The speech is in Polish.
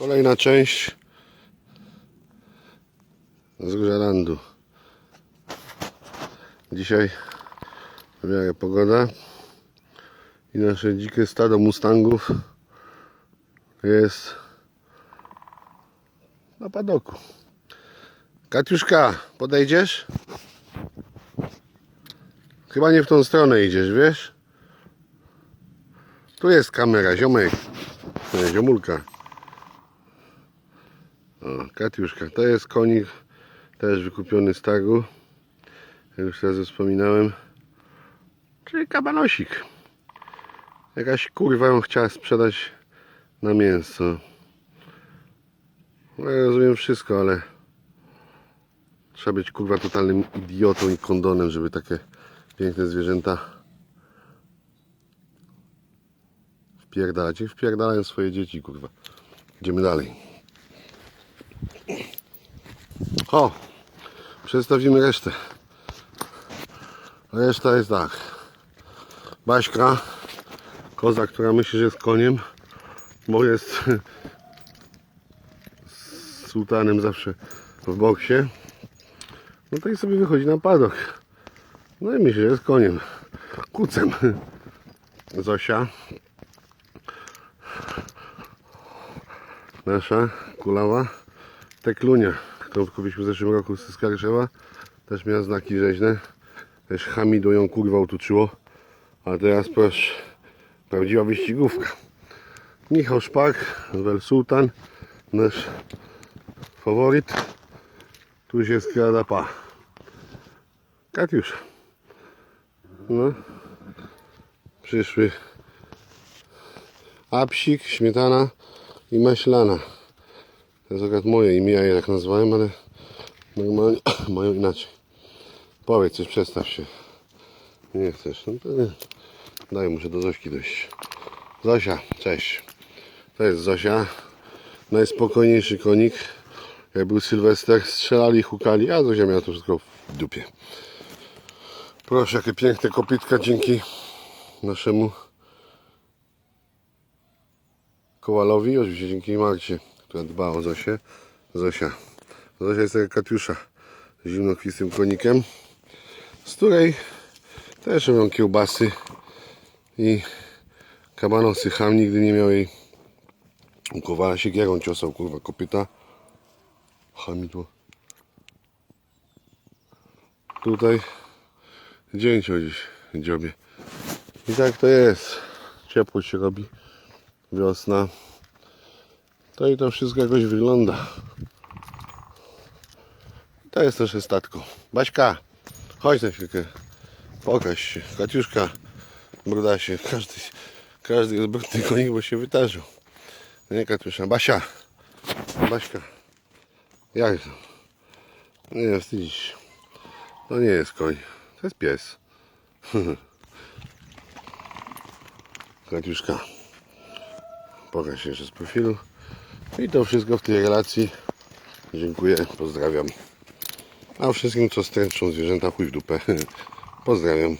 Kolejna część z Grzelandu. Dzisiaj w miarę pogoda i nasze dzikie stado mustangów jest na padoku. Katiuszka, podejdziesz? Chyba nie w tą stronę idziesz, wiesz? Tu jest kamera, ziomek. Nie, ziomulka. O, Katiuszka, to jest konik też wykupiony z targu. Jak już raz wspominałem. Czyli kabanosik. Jakaś kurwa ją chciała sprzedać na mięso. No, ja rozumiem wszystko, ale trzeba być kurwa totalnym idiotą i kondonem, żeby takie piękne zwierzęta wpierdalać. I wpierdalają swoje dzieci, kurwa. Idziemy dalej. O! Przedstawimy resztę. Reszta jest tak. Baśka, koza, która myśli, że jest koniem, bo jest z sułtanem zawsze w boksie. No to i sobie wychodzi na padok. No i myśli, że jest koniem. Kucem. Zosia. Nasza kulawa. Teklunia, którą kupiliśmy w zeszłym roku z Skarszewa. Też miała znaki rzeźne. Też Hamidu ją kurwa utuczyło. A teraz proszę, prawdziwa wyścigówka. Michał Szpak, Wel Sultan, nasz faworyt. Tu się skrada pa. Katiusz. No. Przyszły apsik, śmietana i maślana. To jest akurat moje imię, ja je tak nazwałem, ale normalnie mają inaczej. Powiedz coś, przedstaw się. Nie chcesz, no to nie. Daj, muszę do Zośki dojść. Zosia, cześć. To jest Zosia. Najspokojniejszy konik. Jak był Sylwester, strzelali, hukali, a Zozia miała to wszystko w dupie. Proszę, jakie piękne kopytka dzięki naszemu Kowalowi, oczywiście dzięki Marcie, która dba o Zosię. Zosia. Zosia jest taka Katiusza z zimnokwistym konikiem, z której też robią kiełbasy i kabanosy. Ham nigdy nie miał jej u Kowala siekierą ciosał, kurwa, kopyta. Hamidło. Tutaj dzięcio dziś dziobie. I tak to jest. Ciepło się robi. Wiosna. To i to wszystko jakoś wygląda. To jest nasze statko. Baśka, chodź na chwilkę. Pokaż się. Katiuszka, brudasie. Każdy, każdy jest brudny konik, bo się wytarzył. Nie Katiusza. Basia. Baśka. Jak to? Nie, wstydzisz się. To nie jest koń. To jest pies. Katiuszka. Pokaż się jeszcze z profilu. I to wszystko w tej relacji. Dziękuję, pozdrawiam. A wszystkim, co stręczą zwierzęta, chuj w dupę. Pozdrawiam.